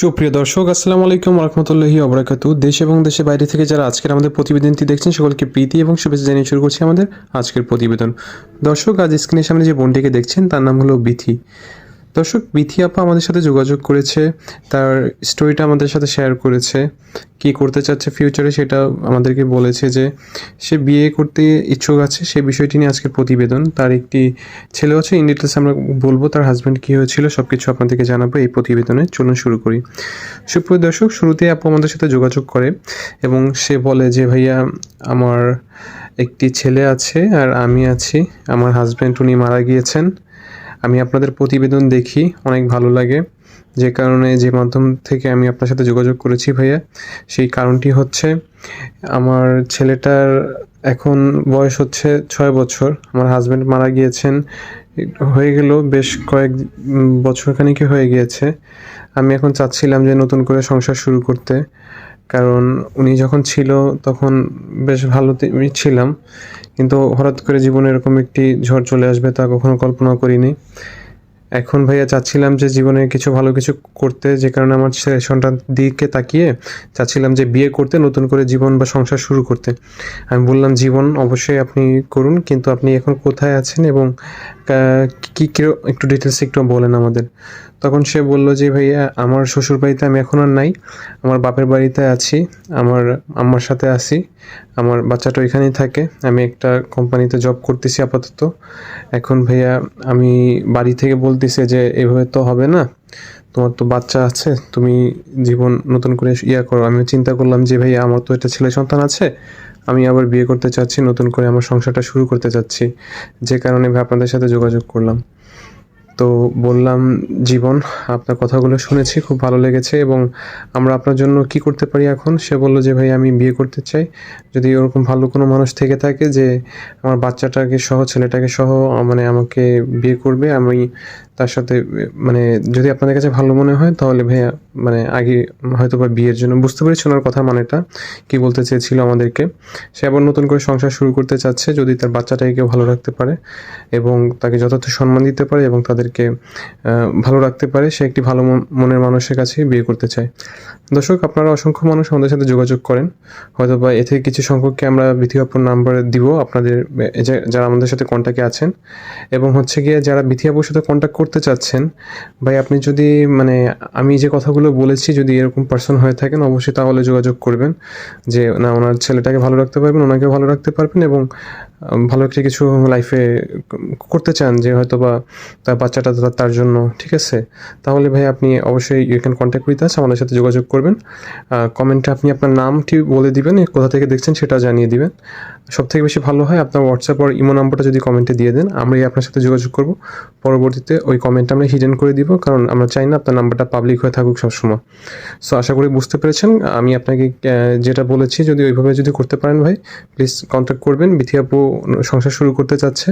সুপ্রিয় দর্শক, আসসালামু আলাইকুম রহমতুল্লাহি অবরাকাতু দেশ এবং দেশের বাইরে থেকে যারা আজকের আমাদের প্রতিবেদনটি দেখছেন, সকলকে প্রীতি এবং শুভেচ্ছা জানিয়ে শুরু করছি আমাদের আজকের প্রতিবেদন। দর্শক, আজ স্ক্রিনের সামনে যে বোনটিকে দেখছেন, তার নাম হলো বিথি। দর্শক বিথি আপা আমাদের সাথে যোগাযোগ করেছে, তার স্টোরিটা আমাদের সাথে শেয়ার করেছে, কি করতে চাচ্ছে ফিউচারে সেটা আমাদেরকে বলেছে যে, সে বিয়ে করতে ইচ্ছুক আছে, সে বিষয়টি নিয়ে আজকের প্রতিবেদন, তার একটি ছেলে আছে ইন ডিটেলস আমরা বলব তার হাজব্যান্ড কী হয়েছিল সব কিছু আপনাদেরকে জানাব এই প্রতিবেদনে, চলুন শুরু করি। সুপ্রিয় দর্শক শুরুতে আপু আমাদের সাথে যোগাযোগ করে এবং সে বলে যে, ভাইয়া, আমার একটি ছেলে আছে আর আমি আছি, আমার হাজব্যান্ড উনি মারা গিয়েছেন আমি আপনাদের প্রতিবেদন দেখি, অনেক ভালো লাগে। যে কারণে, যে মাধ্যম থেকে আমি আপনার সাথে যোগাযোগ করেছি ভাইয়া, সেই কারণটি হচ্ছে, আমার ছেলেটার এখন বয়স হচ্ছে ছয় বছর, আমার হাজব্যান্ড মারা গিয়েছেন, হয়ে গেল বেশ কয়েক বছরখানিকে হয়ে গিয়েছে। আমি এখন চাচ্ছিলাম যে নতুন করে সংসার শুরু করতে। কারণ উনি যখন ছিল তখন বেশ ভালো ছিলাম। কিন্তু হঠাৎ করে জীবনে এরকম একটি ঝড় চলে আসবে তা কখনো কল্পনা করিনি। এখন ভাইয়া চাচ্ছিলাম যে জীবনে কিছু ভালো কিছু করতে, যে কারণে আমার ছেলে সন্তান দিকে তাকিয়ে চাচ্ছিলাম যে বিয়ে করতে, নতুন করে জীবন বা সংসার শুরু করতে। আমি বললাম, জীবন অবশ্যই আপনি করুন, কিন্তু আপনি এখন কোথায় আছেন এবং কী, কি একটু ডিটেলস একটু বলেন আমাদের। তখন সে বলল যে, ভাইয়া, আমার শ্বশুর বাড়িতে আমি এখন আর নাই। আমার বাপের বাড়িতে আছি। আমার আম্মার সাথে আছি। আমার বাচ্চাটা ওইখানেই থাকে। আমি একটা কোম্পানিতে জব করতেছি আপাতত। এখন ভাইয়া, আমি বাড়ি থেকে বলতেছে যে, এভাবে তো হবে না। তোমার তো বাচ্চা আছে। তুমি জীবন নতুন করে ইয়া করো। আমি চিন্তা করলাম যে, ভাইয়া, আমার তো একটা ছেলে সন্তান আছে। আমি আবার বিয়ে করতে চাচ্ছি, নতুন করে আমার সংসারটা শুরু করতে চাচ্ছি। যে কারণে আপনাদের সাথে যোগাযোগ করলাম। তো বললাম, জীবন, আপনার কথাগুলো শুনেছি, খুব ভালো লেগেছে এবং আমরা আপনার জন্য কি করতে পারি এখন? সে বলল যে, ভাই, আমি বিয়ে করতে চাই। যদি ওরকম ভালো কোনো মানুষ থেকে থাকে যে, আমার বাচ্চাটাকে সহ, ছেলেটাকে সহ মানে আমাকে বিয়ে করবে, আমি তার সাথে মানে যদি আপনাদের কাছে ভালো মনে হয়, তাহলে ভাইয়া মানে আগে হয়তো বা বিয়ের জন্য বুঝতে পেরেছি ওনার কথা, মানেটা, কি বলতে চেয়েছিল আমাদেরকে। সে আবার নতুন করে সংসার শুরু করতে চাচ্ছে, যদি তার বাচ্চাটাকে কেউ ভালো রাখতে পারে এবং তাকে যথার্থ সম্মান দিতে পারে এবং তাদেরকে ভালো রাখতে পারে, সে একটি ভালো মনের মানুষের কাছে বিয়ে করতে চায়। দর্শক, আপনারা অসংখ্য মানুষ আমাদের সাথে যোগাযোগ করেন। হয়তো বা এ থেকে কিছু সংখ্যককে আমরা বিথিয়াপুর নাম্বার দিব, আপনাদের যারা আমাদের সাথে কন্ট্যাক্টে আছেন। এবং হচ্ছে গিয়ে, যারা বিথিয়াপুর সাথে কন্ট্যাক্ট করতে চাচ্ছেন, ভাই আপনি যদি মানে আমি যে কথাগুলো বলেছি, যদি এরকম পার্সন হয়ে থাকেন, অবশ্যই তাহলে যোগাযোগ করবেন যে, না, ওনার ছেলেটাকে ভালো রাখতে পারবেন ওনাকে ভালো রাখতে পারবেন এবং ভালো একটা কিছু লাইফে করতে চান যে হয়তো বা তার বাচ্চাটা তার- জন্য, ঠিক আছে? তাহলে ভাই আপনি অবশ্যই you can contact with us আমাদের সাথে যোগাযোগ করবেন। কমেন্টে আপনি আপনার নামটি বলে দিবেন, কোথা থেকে দেখছেন সেটা জানিয়ে দিবেন। সব থেকে বেশি ভালো হয় আপনার হোয়াটসঅ্যাপ আর ইমো নাম্বারটা যদি কমেন্টে দিয়ে দেন, আমরাই আপনার সাথে যোগাযোগ করব। পরবর্তীতে ওই কমেন্টটা আমরা হিডেন করে দিব, কারণ আমরা চাই না আপনার নাম্বারটা পাবলিক হয়ে থাকুক সবসময়। সো আশা করি বুঝতে পেরেছেন। আমি আপনাকে যেটা বলেছি, যদি ওইভাবে যদি করতে পারেন ভাই প্লিজ কন্ট্যাক্ট করবেন। বিথি আপু সংসার শুরু করতে চাচ্ছে,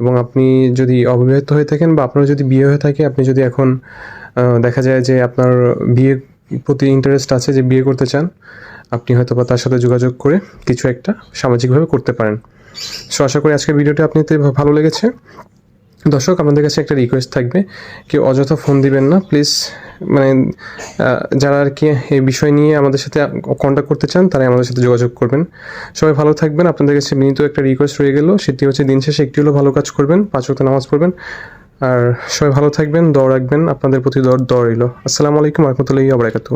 এবং আপনি যদি অবিবাহিত হয়ে থাকেন বা আপনার যদি বিয়ে হয়ে থাকে, আপনি যদি এখন দেখা যায় যে আপনার বিয়ে প্রতি ইন্টারেস্ট আছে যে বিয়ে করতে চান, আপনি হয়তো বা তার সাথে যোগাযোগ করে কিছু একটা সামাজিকভাবে করতে পারেন। সো আশা করি আজকের ভিডিওটি আপনাদের ভালো লেগেছে। দর্শক, আমাদের কাছে একটা রিকোয়েস্ট থাকবে। কেউ অযথা ফোন দিবেন না প্লিজ মানে যারা আর কি এই বিষয় নিয়ে আমাদের সাথে কন্ট্যাক্ট করতে চান, তারাই আমাদের সাথে যোগাযোগ করবেন। সবাই ভালো থাকবেন। আপনাদের কাছে বিনীত একটা রিকোয়েস্ট রয়ে গেল, সেটি হচ্ছে দিন শেষে একটি হলো ভালো কাজ করবেন, পাঁচ ওয়াক্ত নামাজ পড়বেন। আর সবাই ভালো থাকবেন দৌড় রাখবেন, আপনাদের প্রতি দর দৌড় রইল। আসসালামু আলাইকুম রহমতুল্লাহি আবরাকাতু